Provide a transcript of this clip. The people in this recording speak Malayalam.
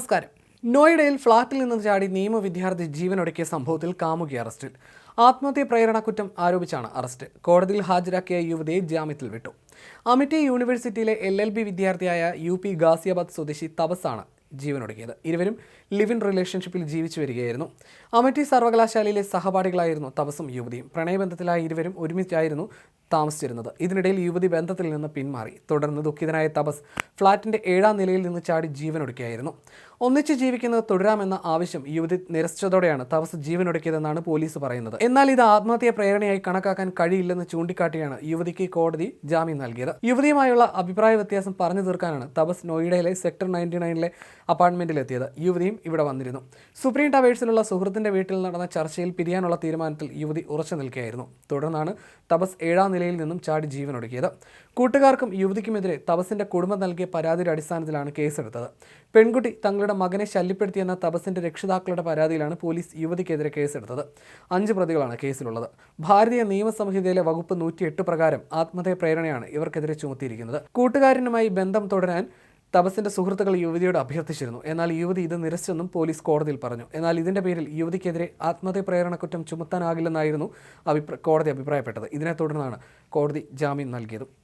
നമസ്കാരം. നോയിഡയിൽ ഫ്ളാറ്റിൽ നിന്ന് ചാടി നിയമ വിദ്യാർത്ഥി ജീവനൊടുക്കിയ സംഭവത്തിൽ കാമുകി അറസ്റ്റിൽ. ആത്മഹത്യ പ്രേരണ കുറ്റം ആരോപിച്ചാണ് അറസ്റ്റ്. കോടതിയിൽ ഹാജരാക്കിയ യുവതിയെ ജാമ്യത്തിൽ വിട്ടു. അമിറ്റി യൂണിവേഴ്സിറ്റിയിലെ എൽ എൽ ബി വിദ്യാർത്ഥിയായ യു പി ഗാസിയാബാദ് സ്വദേശി തപസാണ് ജീവനൊടുക്കിയത് ഇരുവരും ലിവ് ഇൻ റിലേഷൻഷിപ്പിൽ ജീവിച്ചു വരികയായിരുന്നു. അമിറ്റി സർവകലാശാലയിലെ സഹപാഠികളായിരുന്നു തപസും യുവതിയും. പ്രണയബന്ധത്തിലായ ഇരുവരും ഒരുമിച്ചായിരുന്നു താമസിച്ചിരുന്നത്. ഇതിനിടയിൽ യുവതി ബന്ധത്തിൽ നിന്ന് പിന്മാറി. തുടർന്ന് ദുഃഖിതനായ തപസ് ഫ്ളാറ്റിന്റെ ഏഴാം നിലയിൽ നിന്ന് ചാടി ജീവനൊടുക്കിയായിരുന്നു. ഒന്നിച്ച് ജീവിക്കുന്നത് തുടരാമെന്ന ആവശ്യം യുവതി നിരസിച്ചതോടെയാണ് തപസ് ജീവനൊടുക്കിയതെന്നാണ് പോലീസ് പറയുന്നത്. എന്നാൽ ഇത് ആത്മഹത്യ പ്രേരണയായി കണക്കാക്കാൻ കഴിയില്ലെന്ന് ചൂണ്ടിക്കാട്ടിയാണ് യുവതിക്ക് കോടതി ജാമ്യം നൽകിയത്. യുവതിയുമായുള്ള അഭിപ്രായ വ്യത്യാസം പറഞ്ഞു തീർക്കാനാണ് തപസ് നോയിഡയിലെ സെക്ടർ നയന്റി നയനിലെ അപ്പാർട്ട്മെന്റിലെത്തിയത്. യുവതിയും ഇവിടെ വന്നിരുന്നു. സുപ്രീം ടവേഴ്സിലുള്ള സുഹൃത്തിന്റെ വീട്ടിൽ നടന്ന ചർച്ചയിൽ പിരിയാനുള്ള തീരുമാനത്തിൽ യുവതി ഉറച്ചു നിൽക്കുകയായിരുന്നു. തുടർന്നാണ് തപസ് ഏഴാം നിലയിൽ നിന്നും ചാടി ജീവൻ ജീവനൊടുക്കിയത്. കൂട്ടുകാർക്കും യുവതിക്കുമെതിരെ തപസിന്റെ കുടുംബം നൽകിയ പരാതിയുടെ അടിസ്ഥാനത്തിലാണ് കേസെടുത്തത്. പെൺകുട്ടി തങ്ങളുടെ മകനെ ശല്യപ്പെടുത്തിയെന്ന തപസിന്റെ രക്ഷിതാക്കളുടെ പരാതിയിലാണ് പോലീസ് യുവതിക്കെതിരെ കേസെടുത്തത്. അഞ്ച് പ്രതികളാണ് കേസിലുള്ളത്. ഭാരതീയ നിയമസംഹിതയിലെ വകുപ്പ് നൂറ്റിയെട്ട് പ്രകാരം ആത്മഹത്യ പ്രേരണയാണ് ഇവർക്കെതിരെ ചുമത്തിയിരിക്കുന്നത്. കൂട്ടുകാരനുമായി ബന്ധം തുടരാൻ തപസിന്റെ സുഹൃത്തുക്കൾ യുവതിയോട് അഭ്യർത്ഥിച്ചിരുന്നു. എന്നാൽ യുവതി ഇത് നിരസിച്ചെന്നും പോലീസ് കോടതിയിൽ പറഞ്ഞു. എന്നാൽ ഇതിന്റെ പേരിൽ യുവതിക്കെതിരെ ആത്മഹത്യ പ്രേരണ കുറ്റം ചുമത്താനാകില്ലെന്നായിരുന്നു അഭിപ്രായ കോടതി അഭിപ്രായപ്പെട്ടത്. ഇതിനെ തുടർന്നാണ് കോടതി ജാമ്യം നൽകിയത്.